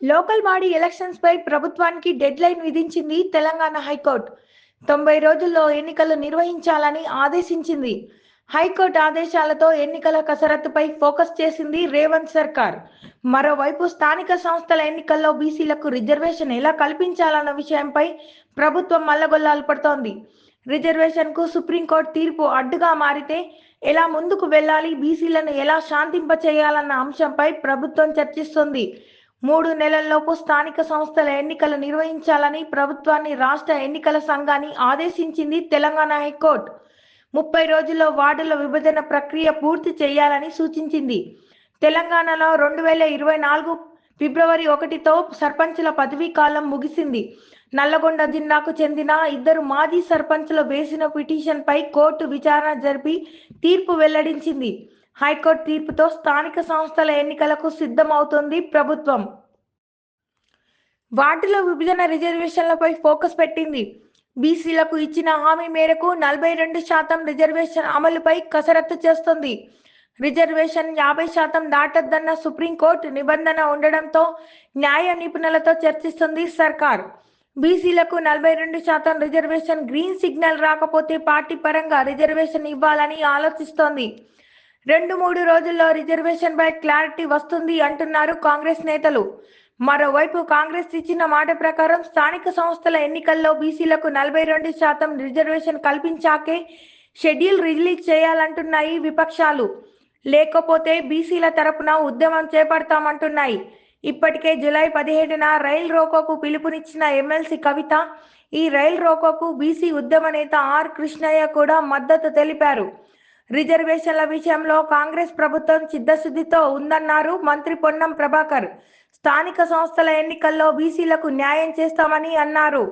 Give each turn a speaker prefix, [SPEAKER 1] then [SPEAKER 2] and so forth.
[SPEAKER 1] Local body elections పై ప్రభుత్వానికి dead line విధించింది Telangana high court. తొంభై రోజుల్లో ఎన్నికలు నిర్వహించాలని ఆదేశించింది. హైకోర్టు ఆదేశాలతో ఎన్నికల కసరత్తుపై ఫోకస్ చేసింది రేవంత్ సర్కార్. మరోవైపు స్థానిక సంస్థల ఎన్నికల్లో బీసీలకు రిజర్వేషన్ ఎలా కల్పించాలన్న విషయంపై ప్రభుత్వం మల్లగొల్లాలు పడుతోంది. రిజర్వేషన్కు సుప్రీంకోర్టు తీర్పు అడ్డుగా మారితే ఎలా ముందుకు వెళ్ళాలి? బీసీలను ఎలా శాంతింప చేయాలన్న అంశంపై ప్రభుత్వం చర్చిస్తుంది. మూడు నెలల్లోపు స్థానిక సంస్థల ఎన్నికలు నిర్వహించాలని ప్రభుత్వాన్ని రాష్ట్ర ఎన్నికల సంఘాన్ని ఆదేశించింది తెలంగాణ హైకోర్టు. ముప్పై రోజుల్లో వార్డుల విభజన ప్రక్రియ పూర్తి చేయాలని సూచించింది. తెలంగాణలో రెండు వేల ఇరవై నాలుగు ఫిబ్రవరి ఒకటితో సర్పంచుల పదవీ కాలం ముగిసింది. నల్లగొండ జిల్లాకు చెందిన ఇద్దరు మాజీ సర్పంచులు వేసిన పిటిషన్ పై కోర్టు విచారణ జరిపి తీర్పు వెల్లడించింది. హైకోర్టు తీర్పుతో స్థానిక సంస్థల ఎన్నికలకు సిద్ధమవుతోంది ప్రభుత్వం. వార్డుల విభజన రిజర్వేషన్లపై ఫోకస్ పెట్టింది. బీసీలకు ఇచ్చిన హామీ మేరకు నలభై రెండు శాతం రిజర్వేషన్ అమలుపై కసరత్తు చేస్తుంది. రిజర్వేషన్ యాభై శాతం దాటద్దన్న సుప్రీంకోర్టు నిబంధన ఉండడంతో న్యాయ నిపుణులతో చర్చిస్తుంది సర్కార్. బీసీలకు నలభై రెండు శాతం రిజర్వేషన్ గ్రీన్ సిగ్నల్ రాకపోతే పార్టీ పరంగా రిజర్వేషన్ ఇవ్వాలని ఆలోచిస్తోంది. రెండు మూడు రోజుల్లో రిజర్వేషన్ బై క్లారిటీ వస్తుంది అంటున్నారు కాంగ్రెస్ నేతలు. మరోవైపు కాంగ్రెస్ ఇచ్చిన మాట ప్రకారం స్థానిక సంస్థల ఎన్నికల్లో బీసీలకు నలభై రెండు శాతం రిజర్వేషన్ కల్పించాకే షెడ్యూల్ రిలీజ్ చేయాలంటున్నాయి విపక్షాలు. లేకపోతే బీసీల తరపున ఉద్యమం చేపడతామంటున్నాయి. ఇప్పటికే జులై పదిహేడున రైల్ రోకోకు పిలుపునిచ్చిన ఎమ్మెల్సీ కవిత ఈ రైల్ రోకోకు బీసీ ఉద్యమ నేత ఆర్ కృష్ణయ్య కూడా మద్దతు తెలిపారు. రిజర్వేషన్ల విషయంలో కాంగ్రెస్ ప్రభుత్వం చిత్తశుద్ధితో ఉందన్నారు మంత్రి పొన్నం ప్రభాకర్. స్థానిక సంస్థల ఎన్నికల్లో బీసీలకు న్యాయం చేస్తామని అన్నారు.